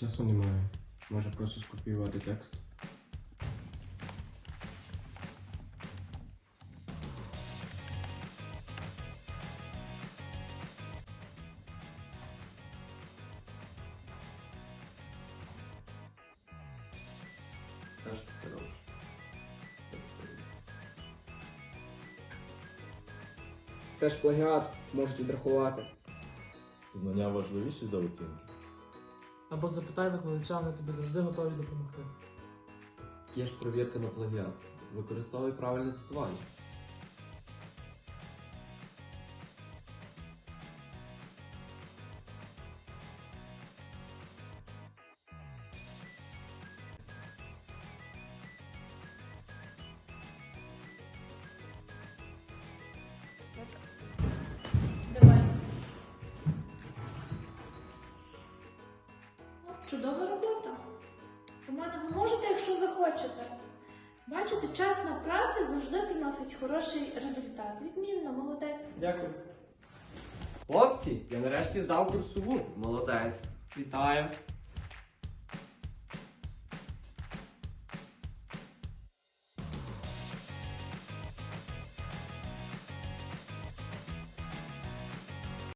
Часу немає. Може просто скопіювати текст. Та що це робиш? Це ж плагіат, можуть відрахувати. Знання важливіші за оцінки. Або запитай викладача, вони тобі завжди готові допомогти. Є ж перевірка на плагіат. Використовуй правильне цитування. Чудова робота. У мене ви можете, якщо захочете. Бачите, чесна праця завжди приносить хороший результат. Відмінно, молодець. Дякую. Хлопці, я нарешті здав курсову. Молодець. Вітаю.